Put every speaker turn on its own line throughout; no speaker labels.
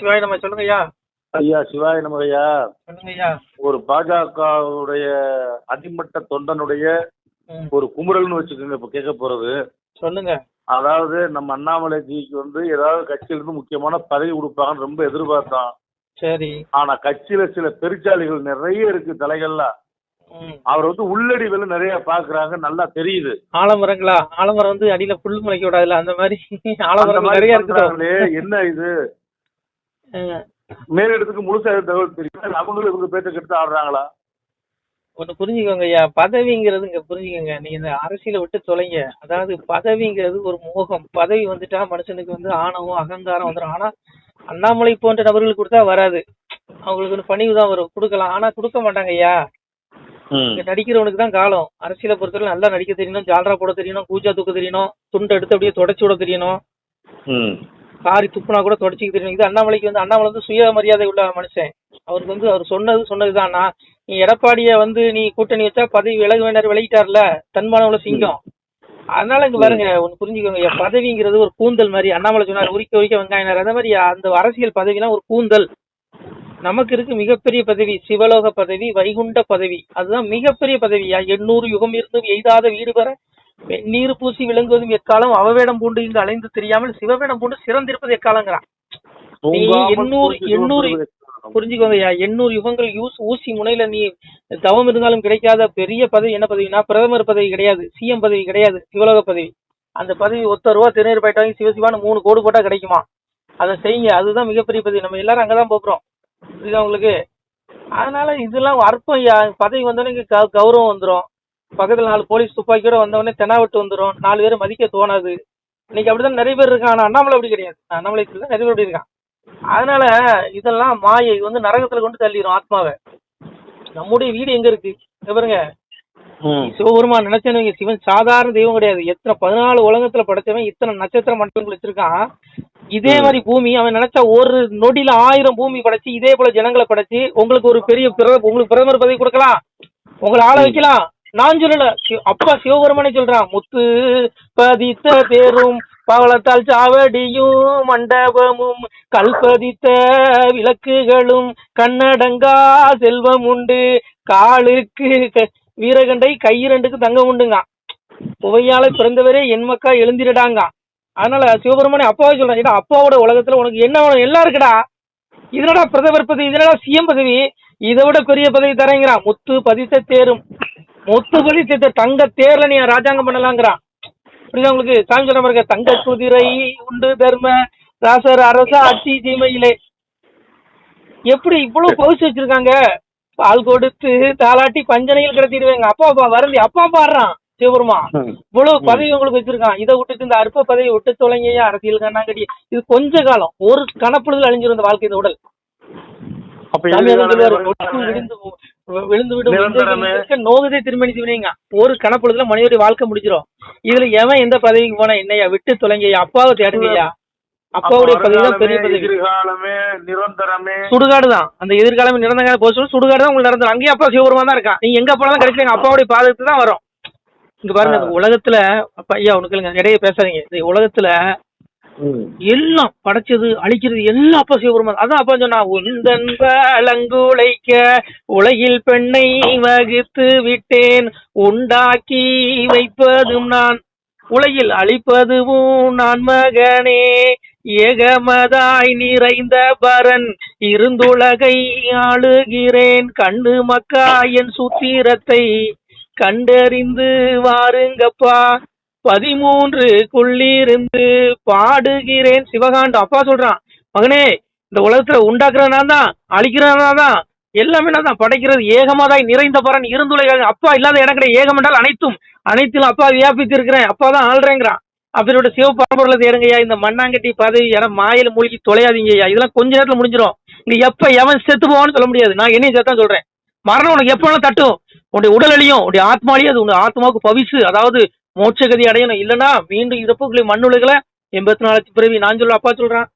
சிவாய் நம்ம சொல்லுங்க ஐயா
ஐயா சிவாய நமகையா
சொல்லுங்க ஐயா
ஒரு பாஜகவுடைய அடிமட்ட தொண்டனுடைய ஒரு குமுறல்னு வச்சுக்கோங்க இப்ப கேட்க போறது.
சொல்லுங்க.
அதாவது நம்ம அண்ணாமலைஜிக்கு வந்து ஏதாவது கட்சியில இருந்து முக்கியமான பதவி கொடுப்பாங்கன்னு ரொம்ப எதிர்பார்த்தான்.
சரி.
ஆனா கட்சியில சில பெருச்சாளிகள் நிறைய இருக்கு தலைகள்லாம்
ம்.
அவர் வந்து உள்ளடி வேலை நிறைய பாக்குறாங்க நல்லா தெரியுது.
ஆலமரங்களா? ஆலமரம் வந்து அடியில புல் முளைக்க விடாதுல்ல அந்த மாதிரி ஆலமரம் நிறைய
பண்றாங்களே, என்ன இது? மேலிடத்துக்கு முழுசா தகவல் தெரியும் அவங்களும் இவங்க பேச்ச கெடுத்து ஆடுறாங்களா?
ஒண்ணு புரிஞ்சுக்கோங்க ஐயா. பதவிங்கிறது இங்க புரிஞ்சுக்கோங்க. நீங்க இந்த அரசியலை விட்டு தொலைங்க. அதாவது பதவிங்கிறது ஒரு மோகம். பதவி வந்துட்டா மனுஷனுக்கு வந்து ஆணவம் அகங்காரம் வந்துடும் ஆனா அண்ணாமலை போன்ற நபர்களுக்கு கொடுத்தா வராது. அவங்களுக்கு ஒரு பணிவு தான் வரும். கொடுக்கலாம். ஆனா கொடுக்க மாட்டாங்க ஐயா. இங்க நடிக்கிறவனுக்கு தான் காலம். அரசியலை பொறுத்தவரை நல்லா நடிக்க தெரியணும். ஜால்ரா போட தெரியணும். கூஜா தூக்க தெரியணும். துண்டை எடுத்து அப்படியே தொடச்சி விட தெரியணும். காரி துப்புனா கூட தொடச்சிக்க தெரியணும் இது அண்ணாமலைக்கு வந்து அண்ணாமலை வந்து சுயமரியாதை உள்ள மனுஷன். அவருக்கு வந்து அவர் சொன்னது சொன்னதுதான் நீ எடப்பாடிய வந்து நீ கூட்டணி வச்சா பதவி விலக வேண்டாம் விலகிட்டார்ல தன்மானவுல சிங்கம். அதனால இங்க பாருங்க ஒண்ணு புரிஞ்சுக்கோங்க. பதவிங்கிறது ஒரு கூந்தல் மாதிரி. அண்ணாமலை சொன்னார் உரிக்க உரிக்க வெங்காயினார். அந்த மாதிரி அந்த அரசியல் பதவிலாம் ஒரு கூந்தல். நமக்கு இருக்கு மிகப்பெரிய பதவி சிவலோக பதவி வைகுண்ட பதவி. அதுதான் மிகப்பெரிய பதவியா? எண்ணூறு யுகம் இருந்தும் எய்தாத வீடு பெற நீர் பூசி விளங்குவதும் எக்காலம் அவவேடம் பூண்டு இங்கு அலைந்து தெரியாமல் சிவவேடம் பூண்டு சிறந்திருப்பது எக்காலங்கிறான். நீ எண்ணூறு எண்ணூறு புரிஞ்சுக்கோங்க ஐயா எண்ணூறு யுகங்கள் யூஸ் ஊசி முனையில நீ தவம் இருந்தாலும் கிடைக்காத பெரிய பதவி என்ன பதவினா பிரதமர் பதவி கிடையாது சிஎம் பதவி கிடையாது சிவலோக பதவி. அந்த பதவி ஒத்த ரூபா திருநீர் போயிட்டாங்க சிவசிவான்னு மூணு கோடு போட்டா கிடைக்குமா? அதை செய்யுங்க. அதுதான் மிகப்பெரிய பதவி. நம்ம எல்லாரும் அங்கதான் போறோம் புரியுதா உங்களுக்கு? அதனால இதெல்லாம் அற்பம் ஐயா. பதவி வந்தோடனே கௌரவம் வந்துரும். பக்கத்துல நாலு போலீஸ் துப்பாக்கியோட வந்தவொடனே தெனாவட்டு வந்துரும். நாலு பேரை மதிக்க தோணாது. இன்னைக்கு அப்படிதான் நிறைய பேர் இருக்கான். ஆனா அண்ணாமலை அப்படி கிடையாது. அண்ணாமலை தான் நிறைய பேர் அப்படி இருக்கான். அதனால இதெல்லாம் மாயை வந்து நரகத்துல கொண்டு தள்ளிடும் ஆத்மாவை. நம்முடைய வீடு எங்க இருக்கு? பாருங்க. சிவபெருமான் நினைச்சேன்னு வைங்க, சிவன் சாதாரண தெய்வம் கிடையாது. எத்தனை பதினாலு உலகத்துல படைச்சவன் இத்தனை நட்சத்திர மண்டலங்கள் வச்சிருக்கான். இதே மாதிரி பூமி அவன் நினைச்சா ஒரு நொடியில ஆயிரம் பூமி படைச்சு இதே போல ஜனங்களை படைச்சு உங்களுக்கு ஒரு பெரிய பிர- உங்களுக்கு பிரதமர் பதவி கொடுக்கலாம். உங்களை ஆள வைக்கலாம். நான் சொல்லல சி- அப்பா சிவபெருமானே சொல்றான் முத்து பதித்த பேரும் பவளத்தால் சாவடியும் மண்டபமும் கல்பதித்த விளக்குகளும் கண்ணடங்கா செல்வம் உண்டு காலுக்கு வீரகண்டை வீரகண்டை கையிரண்டுக்கு தங்கம் உண்டுங்க. புவையால பிறந்தவரே என் மக்கா எழுந்திரடாங்க. அதனால சிவபெருமானே அப்பாவை சொல்றான் ஏடா அப்பாவோட உலகத்துல உனக்கு என்ன வேணும்? எல்லாம் இருக்குடா. இதனடா பிரதமர் பதவி? இதனடா சிஎம் பதவி? இதை விட பெரிய பதவி தரேங்கிறான். முத்து பதித்த தேரும் முத்து பதித்த தேர் தங்க தேர்ல நீ ராஜாங்கம் பண்ணலாங்கிறான். புரியுதா உங்களுக்கு? சாமி சொல்ற பாருங்க தங்க குதிரை உண்டு தர்ம ராசர் அரச ஆட்சி தீமையிலே எப்படி இவ்வளவு பவுச்சு வச்சிருக்காங்க? பால் கொடுத்து தாலாட்டி பஞ்சனையில் கிடத்திடுவேங்க. அப்பா அப்பா வருந்தி. அப்பா பாடுறான் சிவபெருமா இவ்வளவு பதவி உங்களுக்கு வச்சிருக்கான். இதை விட்டுட்டு இந்த அற்ப பதவியை விட்டு தொலைங்கய்யா அரசியல் கண்ணாங்கடி இது கொஞ்ச காலம் ஒரு கணப்பொழுதில் அழிஞ்சிரும் இந்த வாழ்க்கை இந்த உடல்.
அப்ப
சாமி
எதுக்காக
வந்து சொல்லுவாரு,
நிரந்தரமே?
"நொட்டு விழுந்து விடும் நோகுதே திருமணி சிவனைங்க. ஒரு கணப்பொழுதுல மனிதனுடைய வாழ்க்கை முடிஞ்சிரும். இதுல எவன் எந்த பதவிக்கு போனா என்னையா விட்டு தொலைங்கய்யா? அப்பாவை தேடுங்கய்யா? அப்பாவுடைய
அப்ப
பதவி தான் பெரிய பதவி.
எதிர்காலமே நிரந்தரமே.
சுடுகாடு தான் அந்த எதிர்காலம் நிரந்தர சொல்லி. சுடுகாடு தான் உங்களுக்கு நடந்தது. அங்கேயும் அப்பா சிவபெருமா தான் இருக்கான். நீங்க எங்க போனாலும் கிடைக்கல அப்பாவுடைய பாதத்துக்கு தான் வரும். இங்க பாருங்க உலகத்துல அப்பா ஐயா உனக்கு இல்லைங்க. இடையே பேசாதீங்க. இந்த உலகத்துல எல்லாம் படைச்சது அழிக்கிறது எல்லாம் அப்பா சிவபெருமா அதான் அப்ப சொன்னா உந்தன் பழங்குழைக்க உலகில் பெண்ணை வகுத்து விட்டேன். உண்டாக்கி வைப்பதும் நான் உலகில் அழிப்பதுவும் நான் மகனே. ஏகமதாய் நிறைந்த பரன் இருந்துலகை ஆளுகிறேன். கண்டு மக்கா என் சுத்திரத்தை கண்டறிந்து வாருங்கப்பா. பதிமூன்று குள்ளிருந்து பாடுகிறேன். சிவகாண்டம் அப்பா சொல்றான் மகனே இந்த உலகத்துல உண்டாக்குறது நான் தான் நான் தான் எல்லாமே நான் தான். படைக்கிறது ஏகமாதாய் நிறைந்த பரன் இருந்துள்ள அப்பா இல்லாத இடம் கிடையாது ஏகம் என்றால் அனைத்தும் அனைத்திலும் அப்பா வியாபித்து இருக்கிறேன் அப்பா தான் ஆள்றேங்கிறான். அப்படியோட சிவ பரம்பரில் தேருங்கய்யா இந்த மண்ணாங்கட்டி பதவி என மாயில மூழ்கி தொலையாதீங்கய்யா. இதெல்லாம் கொஞ்ச நேரத்துல முடிஞ்சிடும் நீ எப்ப எவன் செத்து போவான்னு சொல்ல முடியாது. நான் என்னையும் செத்தான் சொல்றேன். மரணம் உனக்கு எப்ப வேணாலும் தட்டும். உன்னுடைய உடலையும் உன்னுடைய ஆத்மாலையும் அது உன்னுடைய ஆத்மாவுக்கு பவிசு அதாவது மோட்சகதி அடையணும். இல்லைன்னா மீண்டும் இறப்புகளை மண்ணுலகளை எண்பத்தி நாலு பிறவி நான் சொல்ல அப்பா சொல்றான்.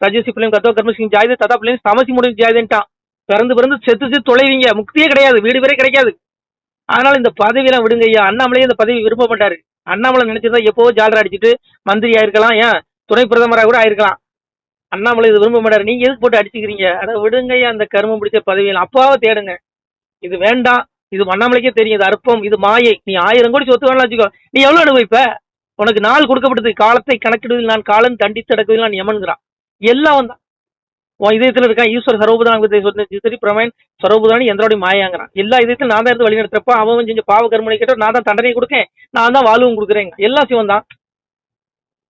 ரஜசி பிள்ளைங்க கத்தோ கர்மசிங் ஜாயுதே ததா பிள்ளைங்க சமசி முடிவு ஜாயுதேன்ட்டான். பிறந்து பிறந்து செத்து செத்து தொலைவீங்க. முக்தியே கிடையாது வீடு வரை கிடைக்காது. அதனால இந்த பதவியெல்லாம் விடுங்க ஐயா. அண்ணாமலையே இந்த பதவி விரும்ப மாட்டாரு அண்ணாமலை நினைச்சிருந்தா எப்போ ஜாலரா அடிச்சிட்டு மந்திரி ஆயிருக்கலாம் ஏன் துணை பிரதமராக கூட ஆயிருக்கலாம். அண்ணாமலை இது விரும்ப மாட்டாரு. நீங்க எதுக்கு போட்டு அடிச்சுக்கிறீங்க? அட விடுங்கய்யா அந்த கருமம் பிடிச்ச பதவியில் அப்பாவை தேடுங்க. இது வேண்டாம். இது அண்ணாமலைக்கே தெரியும் இது அற்பம் இது மாயை. நீ ஆயிரம் கோடி சொத்து வேணாலும் வச்சுக்கோ. நீ எவ்வளவு அனுபவிப்ப? உனக்கு நாள் கொடுக்கப்பட்டது காலத்தை கணக்கிடுவதில் நான் காலம் தண்டித்து அடக்குவதில் நான் யமன்கிறான். எல்லாம் வந்தான். உன் இதயத்தில் இருக்கான் ஈஸ்வர சர்வபுதான சரி பிரமேன் சர்வபுதானி எந்தரோடைய மாயாங்கிறான். எல்லா இதயத்திலும் நான் தான் இருந்து வழி நடத்துறப்ப அவன் செஞ்ச பாவ கர்மனை கேட்ட நான் தான் தண்டனை கொடுக்கேன். நான் தான் வாழ்வும் கொடுக்குறேங்க. எல்லாம் சிவன் தான்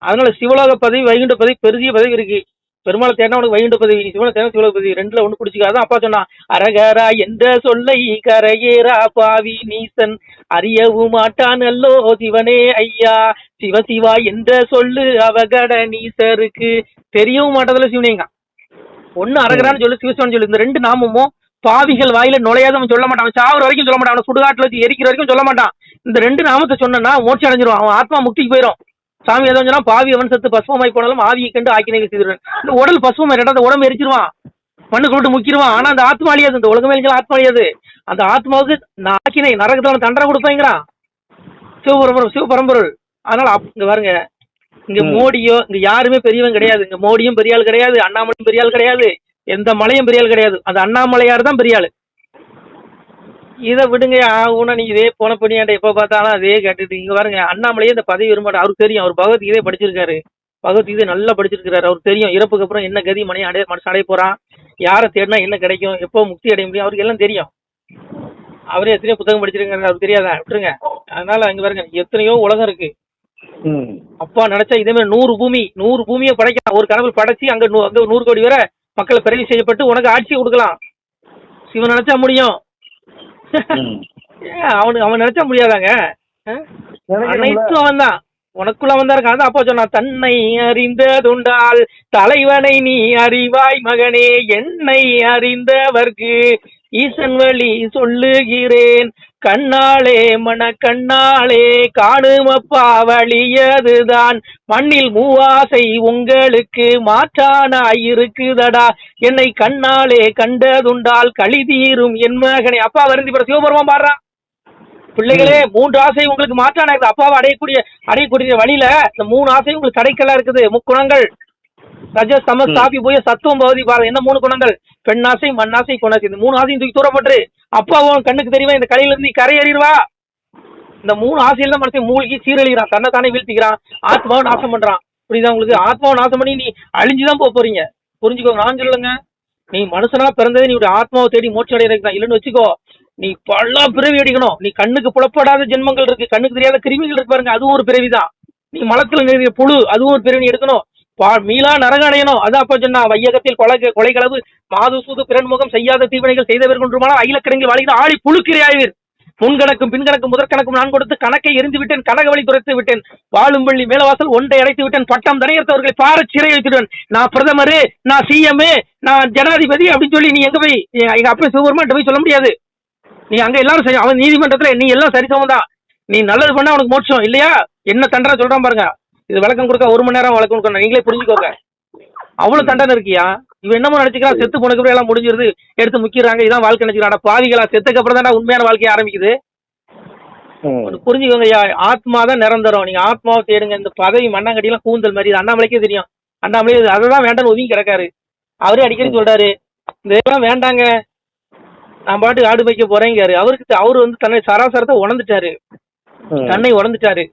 அதனால சிவலோக பதவி வைகுண்ட பதவி பெரிய பதவி இருக்கு. பெருமாள் தேடினா உனக்கு வைகுண்ட பதவி சிவனை தேடினா சிவலோக பதவி ரெண்டுல ஒண்ணு பிடிச்சிக்காத. அப்பா சொன்னா அரகரா என்ற சொல்லை கரையேரா பாவி நீசன். அறியவும் மாட்டான் அல்லோ சிவனே ஐயா. சிவ சிவா என்ற சொல்லு அவகட நீசருக்கு. தெரியவும் மாட்டதுல சிவனேங்க. ஒண்ணு அரகரான்னு சொல்லு சிவசிவன் சொல்லு இந்த ரெண்டு நாமமும் பாவிகள் வாயில நுழையாத அவன் சொல்ல மாட்டான். அவன் சாவர வரைக்கும் சொல்ல மாட்டான். அவன் சுடுகாட்டுல வச்சு எரிக்கிற வரைக்கும் சொல்ல மாட்டான். இந்த ரெண்டு நாமத்தை சொன்னா மோட்சம் அடைஞ்சிரும் அவன் ஆத்மா முக்திக்கு போயிடும் சாமி ஏதோ சொன்னா பாவி அவன் சத்து பசுவமாய் போனாலும் ஆவியை கண்டு ஆக்கினை செய்திருவேன் இந்த உடல் பசுவம் அந்த உடம்பு எரிச்சிருவான். மண்ணுக்கு விட்டு முக்கிடுவான் ஆனா அந்த ஆத்மா அழியாது. இந்த உலகமே அழிஞ்சாலும் ஆத்மா அழியாது. அந்த ஆத்மாவுக்கு நான் ஆக்கினை நரகத்துல தண்டனை கொடுப்பேங்கிறான் சிவபரம்பரம் சிவபரம்பொருள் அதனால இங்க பாருங்க. இங்க. மோடியோ இங்க யாருமே பெரியவன் கிடையாது. இங்க மோடியும் பெரிய ஆள் கிடையாது. அண்ணாமலையும் பெரிய ஆள் கிடையாது. எந்த மலையும் பெரிய ஆள் கிடையாது. அந்த அண்ணாமலையார் தான் பெரிய ஆளு. இதை விடுங்க ஆகும்னா நீங்க இதே போன பண்ணியாண்ட எப்ப பார்த்தாலும் அதே கேட்டுட்டு இங்க பாருங்க. அண்ணாமலையே இந்த பதவி விரும்பாடு அவருக்கு தெரியும் அவர் பகவத்கீதை படிச்சிருக்காரு. பகவத்கீதை நல்லா படிச்சிருக்காரு அவருக்கு தெரியும். இறப்புக்கு அப்புறம் என்ன கதி மணி அடைய மனுஷன் அடைய போறான் யாரை தேடினா என்ன கிடைக்கும்? எப்போ முக்தி அடைய முடியும்? அவருக்கு எல்லாம் தெரியும். அவரே எத்தனையோ புத்தகம் படிச்சிருக்காரு அவருக்கு தெரியாதா? விட்டுருங்க. அதனால அங்க பாருங்க எத்தனையோ உலகம் இருக்கு. அப்பா நினைச்சா இதே மாதிரி நூறு பூமி நூறு பூமியை படைக்கலாம். ஒரு கனவில் படைச்சு அங்க நூ- அங்க நூறு கோடி வரை மக்களை பிறகு செய்யப்பட்டு உனக்கு ஆட்சி கொடுக்கலாம். சிவன் நினைச்சா முடியும். அவனுக்கு அவன் நினைச்சா முடியாதாங்க? அனைத்தும் அவன் தான் உனக்குள்ள தான் இருக்கான். அப்பா சொன்னான் தன்னை அறிந்ததுண்டால் தலைவனை நீ அறிவாய் மகனே என்னை அறிந்தவர்க்கு ஈசன் வழி சொல்லுகிறேன். கண்ணாளே மன கண்ணாளே காணுமப்பா வழியதுதான் மண்ணில் மூவாசை உங்களுக்கு மாற்றானாய் இருக்குதடா என்னை கண்ணாலே கண்டதுண்டால் களி தீரும் என் மகனே. அப்பா வருந்தி பிற சிவபெருமான் பாடுறான் பிள்ளைகளே மூன்று ஆசை உங்களுக்கு மாற்றான இருக்குது அப்பாவை அடையக்கூடிய அடையக்கூடிய வழியில இந்த மூணு ஆசை உங்களுக்கு கிடைக்கல இருக்குது. முக்குணங்கள். ரஜ சம
ம்.
சாப்பி போய் சத்துவம் பகுதி பாரு என்ன மூணு குணங்கள்? பெண்ணாசை மண்ணாசை குணாசை. இந்த மூணு ஆசையும் தூக்கி தூரப்பட்டு அப்பா உன் கண்ணுக்கு தெரியவா இந்த கலையில இருந்து நீ கரை இந்த மூணு ஆசையில தான் மனசை மூழ்கி சீரழிகிறான். தன்னை தானே வீழ்த்திக்கிறான் ஆத்மாவை நாசம் பண்றான். புரியுதா உங்களுக்கு? ஆத்மாவை நாசம் பண்ணி நீ அழிஞ்சுதான் போக போறீங்க. புரிஞ்சுக்கோங்க. நான் சொல்லுங்க நீ மனுஷனா பிறந்ததே நீ ஆத்மாவை தேடி மோட்சம் அடையிறதுக்கு தான். இல்லைன்னு வச்சுக்கோ நீ பல பிறவி அடிக்கணும். நீ கண்ணுக்கு புலப்படாத ஜென்மங்கள் இருக்கு. கண்ணுக்கு தெரியாத கிருமிகள் இருக்கு பாருங்க. அதுவும் ஒரு பிறவி தான் நீ மலத்துல நிறைய புழு அதுவும் ஒரு பிறவி நீ எடுக்கணும். மீளா நரகம் அது அதான் அப்ப சொன்னா வையகத்தில் கொலை கொலைகளவு மாது சூது பிறன்முகம் செய்யாத தீவினைகள் செய்தவர்கள் கொன்றுமானால் அகிலக்கிடங்கில் வாழ்கிற ஆளி புழுக்கிரையாவீர் முன்கணக்கும் பின்கணக்கும் முதற்கணக்கும் நான் கொடுத்து கணக்கை எரிந்து விட்டேன் கனக வழி துரைத்து விட்டேன். வாழும் பள்ளி மேலவாசல் ஒன்றை அடைத்து விட்டேன். பட்டம் தடையர்த்தவர்களை பார சிறை வைத்துடுவேன் நான் பிரதமர் நான் சிஎம் நான் ஜனாதிபதி அப்படின்னு சொல்லி நீ எங்க போய் எங்க அப்பா சிவபெருமான் போய் சொல்ல முடியாது. நீ அங்க எல்லாரும் சரி அவன் நீதிமன்றத்துல நீ எல்லாம் சரிசமம் தான் நீ நல்லது பண்ணா உனக்கு மோட்சம் இல்லையா? என்ன தண்டரா சொல்றான் பாருங்க. இது விளக்கம் கொடுக்க ஒரு மணி நேரம் விளக்கம் கொடுக்கணும். நீங்களே புரிஞ்சுக்கோங்க. அவ்வளவு தண்டனை இருக்கியா? இவன் என்னமோ நினைச்சுக்கிறான் செத்து போனதுக்கு அப்புறம் எல்லாம் முடிஞ்சிருது எடுத்து முக்கிறாங்க இதான் வாழ்க்கை நினைச்சுக்கிறான். பாவிகளா செத்துக்கு அப்புறம் தானே உண்மையான வாழ்க்கை ஆரம்பிக்குது. புரிஞ்சுக்கோங்க ஐயா ஆத்மா தான் நிரந்தரம். நீங்க ஆத்மாவை தேடுங்க இந்த பதவி மண்ணாங்கட்டிலாம் கூந்தல் மாதிரி அண்ணாமலைக்கே தெரியும். அண்ணாமலை அதை தான் வேண்டாம்னு ஒதுங்கி கிடக்காரு. அவரே அடிக்கடி சொல்றாரு இந்த இதெல்லாம் வேண்டாங்க. நான் பாட்டு ஆடு வைக்க போறேங்காரு அவருக்கு அவரு வந்து தன்னை சராசரத்தை உணர்ந்துட்டாரு. தன்னை உணர்ந்துட்டாரு.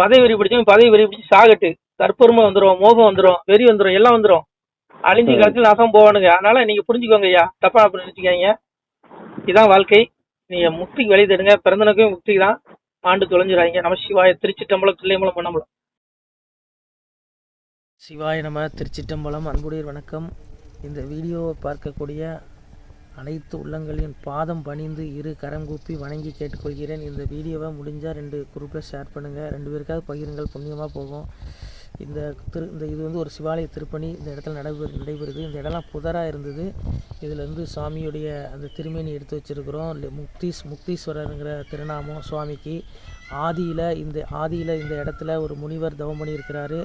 பதவி வெறி பிடிச்சவன் பதவி வெறி பிடிச்சு சாகட்டு. கற்பூரமா வந்துரும் மோகம் வந்துரும் வெறி வந்துரும் எல்லாம் வந்துரும். அழிஞ்சு. கடைசியில் நாசம் போவானுங்க. அதனால நீங்க புரிஞ்சுக்கோங்க ஐயா. தப்பா அப்படி நினைச்சுக்காங்க இதான் வாழ்க்கை. நீங்க முக்திக்கு வழி தேடுங்க. பிறந்தனுக்கும் முக்தி தான் ஆண்டு தொலைஞ்சிடாதீங்க. நம்ம சிவாய திருச்சிட்டம்பலம் தில்லையம்பலம் பண்ணம்பலம் சிவாய நம திருச்சிட்டம்பலம். அன்புடையர் வணக்கம். இந்த வீடியோவை பார்க்கக்கூடிய அனைத்து உள்ளங்களின் பாதம் பணிந்து இரு கரம் கூப்பி வணங்கி கேட்டுக்கொள்கிறேன். இந்த வீடியோவை முடிஞ்சால் ரெண்டு குரூப்பில் ஷேர் பண்ணுங்கள் ரெண்டு பேருக்காவது பகிருங்கள். புண்ணியமாக போகும். இந்த திரு இந்த இது வந்து ஒரு சிவாலய திருப்பணி இந்த இடத்துல நடைபெறு நடைபெறுது. இந்த இடம்லாம் புதராக இருந்தது. இதில் வந்து சுவாமியுடைய அந்த திருமேனி எடுத்து வச்சுருக்கிறோம். முக்தீஸ் முக்தீஸ்வரருங்கிற திருநாமம் சுவாமிக்கு. ஆதியில் இந்த ஆதியில் இந்த இடத்துல ஒரு முனிவர் தவம் பண்ணியிருக்கிறாரு.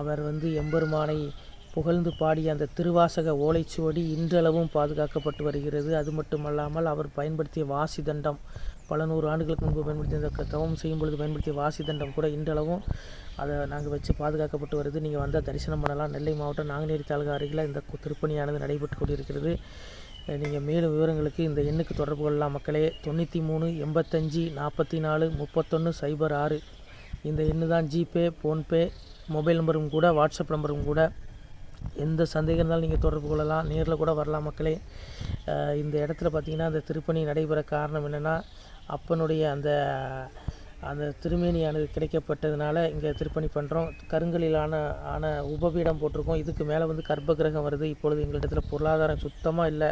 அவர் வந்து எம்பெருமானை
புகழ்ந்து பாடிய அந்த திருவாசக ஓலைச்சுவடி இன்றளவும் பாதுகாக்கப்பட்டு வருகிறது. அது மட்டுமல்லாமல் அவர் பயன்படுத்திய வாசி தண்டம் பல நூறு ஆண்டுகளுக்கு முன்பு பயன்படுத்திய அந்த தவம் செய்யும் பொழுது பயன்படுத்திய வாசி தண்டம் கூட இன்றளவும் அதை நாங்கள் வச்சு பாதுகாக்கப்பட்டு வருது. நீங்கள் வந்தால் தரிசனம் பண்ணலாம். நெல்லை மாவட்டம் நாங்குநேரி தாலுகா அருகில் இந்த கு- திருப்பணியானது நடைபெற்று கொண்டிருக்கிறது. நீங்கள் மேலும் விவரங்களுக்கு இந்த எண்ணுக்கு தொடர்பு கொள்ளலாம். மக்களே தொண்ணூற்றி மூணு எண்பத்தஞ்சு நாற்பத்தி நாலு முப்பத்தொன்று சைபர் ஆறு. இந்த எண்ணு தான் ஜிபே ஃபோன்பே மொபைல் நம்பரும் கூட வாட்ஸ்அப் நம்பரும் கூட எந்த சந்தேகம் இருந்தாலும் நீங்கள் தொடர்பு கொள்ளலாம். நேரில் கூட வரலாம் மக்களே. இந்த இடத்துல பார்த்தீங்கன்னா அந்த திருப்பணி நடைபெற காரணம் என்னென்னா அப்பனுடைய அந்த அந்த திருமேனியானது கிடைக்கப்பட்டதுனால இங்கே திருப்பணி பண்ணுறோம் கருங்கலிலான ஆன உபபீடம் போட்டிருக்கோம். இதுக்கு மேலே வந்து கர்ப்ப கிரகம் வருது. இப்பொழுது எங்களிடத்தில் பொருளாதாரம் சுத்தமாக இல்லை.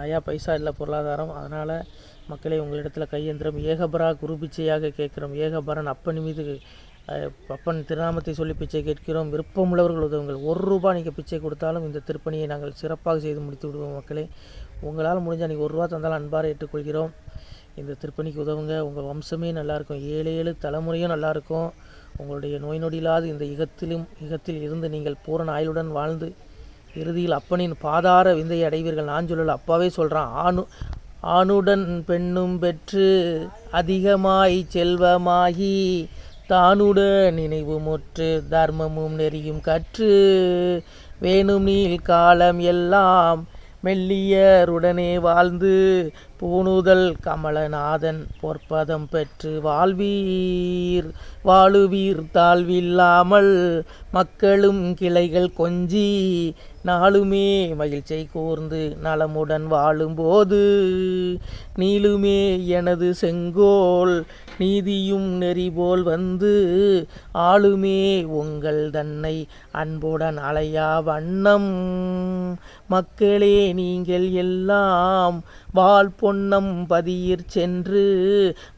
நயா பைசா இல்லை பொருளாதாரம். அதனால் மக்களே உங்களிடத்தில் கையந்திரம். ஏகபரா குருபிச்சையாக கேட்குறோம். ஏகபரன் அப்பன் மீது அப்பன் திருநாமத்தை சொல்லி பிச்சை கேட்கிறோம். விருப்பமுள்ளவர்கள் உதவுங்கள். ஒரு ரூபாய் நீங்கள் பிச்சை கொடுத்தாலும் இந்த திருப்பணியை நாங்கள் சிறப்பாக செய்து முடித்து விடுவோம் மக்களே. உங்களால் முடிஞ்சால் நீங்கள் ஒரு ரூபா தந்தாலும் அன்பாரை ஏற்றுக்கொள்கிறோம். இந்த திருப்பணிக்கு உதவுங்க. உங்கள் வம்சமே நல்லாயிருக்கும் ஏழு ஏழு தலைமுறையும் நல்லாயிருக்கும் உங்களுடைய நோய் நொடியில்லாத இந்த யுகத்திலும் யுகத்தில் இருந்து நீங்கள் பூரண ஆயுளுடன் வாழ்ந்து இறுதியில் அப்பனின் பாதார விந்தையை அடைவீர்கள். நான் சொல்லல அப்பாவே சொல்கிறான் ஆணு ஆணுடன் பெண்ணும் பெற்று அதிகமாய் செல்வமாகி தானுடன் நினைவு முற்று தர்மமும் நெறியும் கற்று வேணும் நீள் காலம் எல்லாம் மெல்லியருடனே வாழ்ந்து பூணுதல் கமலநாதன் பொற்பதம் பெற்று வாழ்வீர் வாழுவீர் தாழ்வில்லாமல் மக்களும் கிளைகள் கொஞ்சி நாளுமே மகிழ்ச்சி கூர்ந்து நலமுடன் வாழும்போது நீளுமே எனது செங்கோல் நீதியும் நெறிபோல் வந்து ஆளுமே உங்கள் தன்னை அன்புடன் அலையா வண்ணம். மக்களே நீங்கள் எல்லாம் வால் பொன்னம் பதியிற் சென்று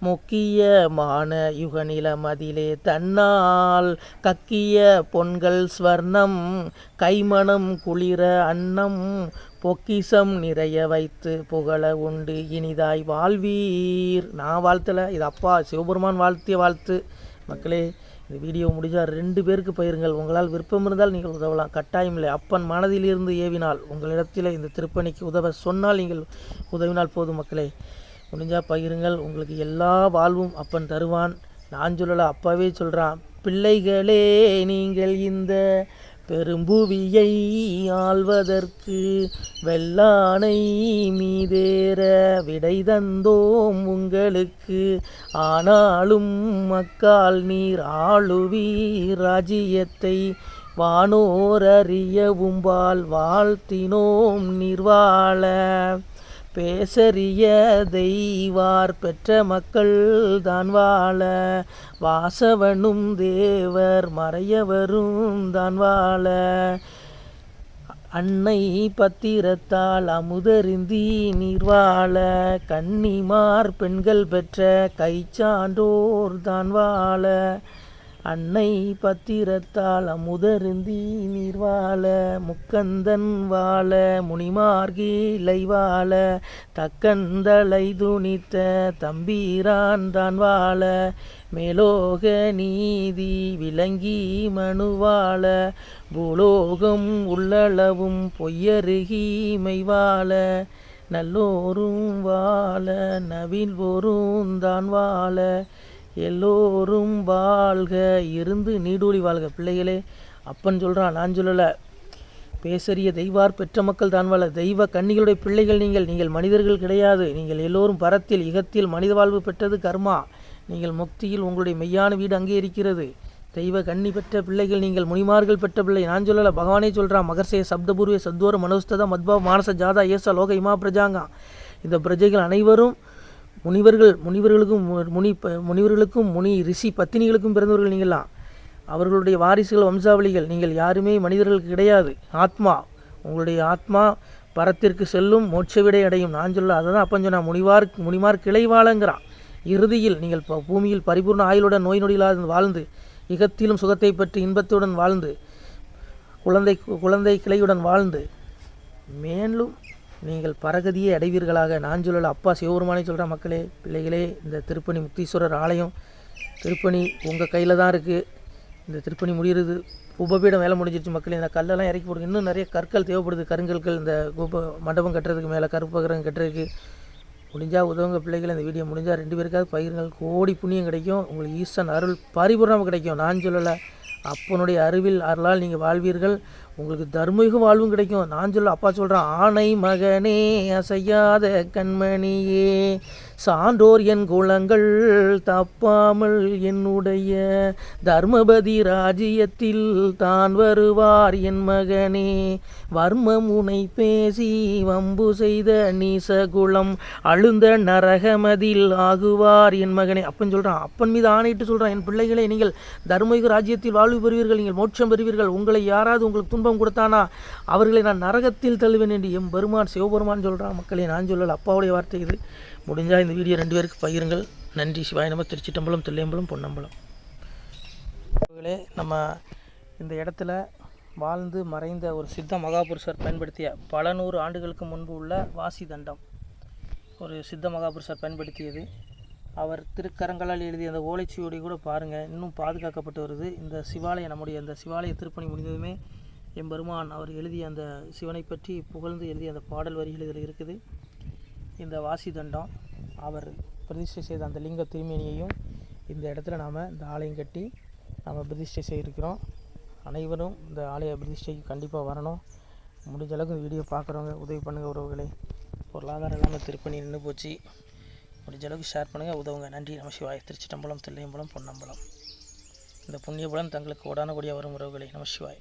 முக்கியமான யுகநில மதிலே தன்னால் கக்கிய பொன்கள் ஸ்வர்ணம் கைமணம் குளிர அன்னம் பொக்கிசம் நிறைய வைத்து புகழ உண்டு. இனிதாய் வாழ்வீர். நான் வாழ்த்தலை. இது அப்பா சிவபெருமான் வாழ்த்திய வாழ்த்து. மக்களே இந்த வீடியோ முடிஞ்சால் ரெண்டு பேருக்கு பயிருங்கள். உங்களால் விருப்பம் இருந்தால் நீங்கள் உதவலாம். கட்டாயம் இல்லை அப்பன் மனதிலிருந்து ஏவினால் உங்களிடத்தில் இந்த திருப்பணிக்கு உதவ சொன்னால் நீங்கள் உதவினால் போதும் மக்களே. முடிஞ்சால் பகிருங்கள் உங்களுக்கு எல்லா வாழ்வும் அப்பன் தருவான். நான் சொல்லலை அப்பாவே சொல்கிறான் பிள்ளைகளே நீங்கள் இந்த பெரும்புவியை ஆள்வதற்கு வெள்ளானை மீதேற விடை தந்தோம் உங்களுக்கு. ஆனாலும் மக்கால் நீர் ஆளுவீர் ராஜ்யத்தை வானோர் வாழ் வாழ்த்தினோம் நிர்வாழ பேசறிய தெய்வார் பெற்ற மக்கள் தான் வாழ. வாசவனும் தேவர் மறையவரும் தான் வாழ. அன்னை பத்திரத்தால் அமுதருந்தி நீர்வாழ கன்னிமார் பெண்கள் பெற்ற கைச்சான்றோர் தான் வாழ. அன்னை பத்திரத்தால் அமுதருந்தி நீர் வாழ முக்கந்தன் வாழ முனிமார்கீலை வாழ தக்கந்தலை துணித்த தம்பீரான் தான் வாழ மேலோக நீதி விளங்கி மனுவாழ பூலோகம் உள்ளளவும் பொய்யருகீமை வாழ நல்லோரும் வாழ நவில்வோரும் தான் வாழ எல்லோரும் வாழ்க இருந்து நீடூழி வாழ்க. பிள்ளைகளே அப்பன் சொல்கிறான் நான் சொல்லலை. பேசறிய தெய்வார் பெற்ற மக்கள் தான் வாழ தெய்வ கன்னிகளுடைய பிள்ளைகள் நீங்கள் நீங்கள் மனிதர்கள் கிடையாது. நீங்கள் எல்லோரும் பரத்தில் இகத்தில் மனித வாழ்வு பெற்றது கர்மா. நீங்கள் முக்தியில் உங்களுடைய மெய்யான வீடு அங்கே இருக்கிறது. தெய்வ கன்னி பெற்ற பிள்ளைகள் நீங்கள் முனிமார்கள் பெற்ற பிள்ளை. நான் சொல்லலை பகவானே சொல்கிறான் மகர்சே சப்தபூர்வே சத்வர மனோஸ்ததா மத்பா மானச ஜாதா ஏச லோக இமா பிரஜாங்கா இந்த பிரஜைகள் அனைவரும் முனிவர்கள் முனிவர்களுக்கும் மு- முனி ப- முனிவர்களுக்கும் முனி ரிஷி பத்தினிகளுக்கும் பிறந்தவர்கள் நீங்களாம் அவர்களுடைய வாரிசுகள் வம்சாவளிகள் நீங்கள் யாருமே மனிதர்களுக்கு கிடையாது. ஆத்மா உங்களுடைய ஆத்மா பரத்திற்கு செல்லும் மோட்ச விடை அடையும். நான் சொல்ல அதை தான் அப்பன் சொன்னா முனிவார் முனிமார் கிளைவாளங்கிறான் இறுதியில் நீங்கள் ப- பூமியில் பரிபூர்ண ஆயுளுடன் நோய் நொடியில்லாது வாழ்ந்து இகத்திலும் சுகத்தை பற்றி இன்பத்துடன் வாழ்ந்து குழந்தை குழந்தை கிளையுடன் வாழ்ந்து மேலும் நீங்கள் பரகதியை அடைவீர்களாக. நான் சொல்லல அப்பா சிவபெருமானே சொல்கிற மக்களே பிள்ளைகளே இந்த திருப்பணி முக்தீஸ்வரர் ஆலயம் திருப்பணி உங்கள் கையில் தான் இருக்குது இந்த திருப்பணி முடிகிறது உபபீடம் வேலை முடிஞ்சிருச்சு மக்களே. இந்த கல்லெல்லாம் இறக்கி போடுங்க. இன்னும் நிறைய கற்கள் தேவைப்படுது கருங்கற்கள் இந்த கோப மண்டபம் கட்டுறதுக்கு மேலே கருப்பகரம் கட்டுறதுக்கு. முடிஞ்சால் உதவுங்க பிள்ளைகள் இந்த வீடியோ முடிஞ்சால் ரெண்டு பேருக்காவது பயிர்கள் கோடி புண்ணியம் கிடைக்கும். உங்களுக்கு ஈசன் அருள் பரிபூர்ணம் கிடைக்கும். நான் சொல்லலை அப்பனுடைய அறிவில் அருளால் நீங்கள் வாழ்வீர்கள். உங்களுக்கு தர்மயுக வாழ்வும் கிடைக்கும். நான் சொல்ல அப்பா சொல்கிறேன் ஆணை மகனே அசையாத கண்மணியே சான்றோர் என் குலங்கள் தப்பாமல் என்னுடைய தர்மபதி ராஜ்யத்தில் தான் வருவார் என் மகனே. வர்மம் உனை பேசி வம்பு செய்த நீசகுலம் அழுந்த நரகமதில் ஆகுவார் என் மகனே. அப்பன் சொல்கிறான் அப்பன் மீது ஆணையிட்டு சொல்கிறான் என் பிள்ளைகளை நீங்கள் தர்மயுக ராஜ்யத்தில் வாழ்வு பெறுவீர்கள் நீங்கள் மோட்சம் பெறுவீர்கள். உங்களை யாராவது உங்களுக்கு துன்பம் கொடுத்தானா? அவர்களை நான் நரகத்தில் தழுவேன் என்று எம் பெருமான் சிவபெருமான் சொல்கிறான் மக்களை நான் சொல்லல அப்பாவுடைய வார்த்தை இது. முடிஞ்சால் இந்த வீடியோ ரெண்டு பேருக்கு பகிருங்கள். நன்றி சிவாய் நம்ம திருச்சிட்டம்பலம் தில்லையம்பலம் பொன்னம்பலம். நம்ம இந்த இடத்துல வாழ்ந்து மறைந்த ஒரு சித்த மகாபுருஷர் பயன்படுத்திய பல நூறு ஆண்டுகளுக்கு முன்பு உள்ள வாசி தண்டம். ஒரு சித்த மகாபுருஷர் பயன்படுத்தியது. அவர் திருக்கரங்களால் எழுதிய அந்த ஓலைச்சுவடி கூட பாருங்கள் இன்னும் பாதுகாக்கப்பட்டு வருது. இந்த சிவாலயம் நம்முடைய அந்த சிவாலய திருப்பணி முடிந்ததுமே எம்பெருமான் அவர் எழுதிய அந்த சிவனை பற்றி புகழ்ந்து எழுதிய அந்த பாடல் வரிகள் இதில் இருக்குது. இந்த வாசி தண்டம் அவர் பிரதிஷ்டை செய்த அந்த லிங்க திருமேனியையும் இந்த இடத்துல நாம் இந்த ஆலயம் கட்டி நாம் பிரதிஷ்டை செய்திருக்கிறோம். அனைவரும் இந்த ஆலய பிரதிஷ்டைக்கு கண்டிப்பாக வரணும். முடிஞ்ச அளவுக்கு வீடியோ பார்க்குறவங்க உதவி பண்ணுங்கள் உறவுகளை. பொருளாதாரம் இல்லாமல் திருப்பணி நின்று போச்சு. முடிஞ்ச அளவுக்கு ஷேர் பண்ணுங்கள் உதவுங்க. நன்றி. நம சிவாய். திருச்சிட்டம்பலம் தில்லையம்பலம் பொன்னம்பலம். இந்த புண்ணிய பலன் தங்களுக்கு கூடிய வரும் உறவுகளை. நம சிவாய்.